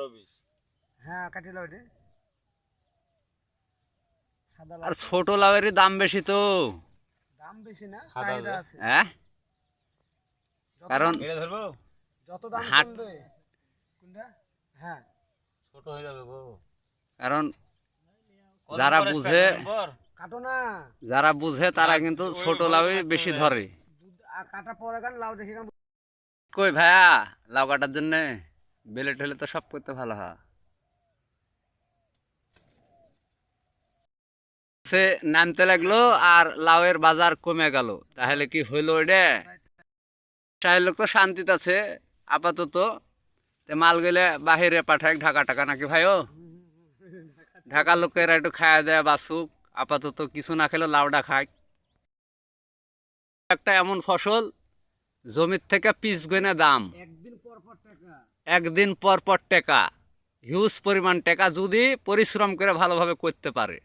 আঠারো বিশ হ্যাঁ কাটি লাউ রে আর ছোট লাউয়েরই দাম বেশি তো। দাম বেশি না চাহিদা আছে। হ্যাঁ? কারণ এটা ধরবো? যত দাম কমবে। কোনটা? হ্যাঁ। ছোট হয়ে যাবে গো। কারণ যারা বুঝে কাটো না। যারা বুঝে তারা কিন্তু ছোট লাউই বেশি ধরে। আর কাটা পরে গান লাউ দেখে কই ভাইয়া লাউ কাটার জন্য? বেলে টেলে তো সব করতে ভালো হয়। সে নামতে লাগল আর লাউয়ের বাজার কমে গেল। তাহলে কি হইল ওইটা চাই লোক তো শান্তিতে আছে, আপাতত। মাল গেলে বাহিরে পাঠায় ঢাকা টাকা নাকি ভাইও ঢাকার লোকেরা একটু খাওয়া দেয় বাসুক, আপাতত কিছু না খেলে লাউডা খায় একটা এমন ফসল, জমির থেকে পিস গনে দাম একদিন পর পর টাকা একদিন পর পর টেকা হিউজ পরিমাণ টেকা যদি পরিশ্রম করে ভালোভাবে করতে পারে।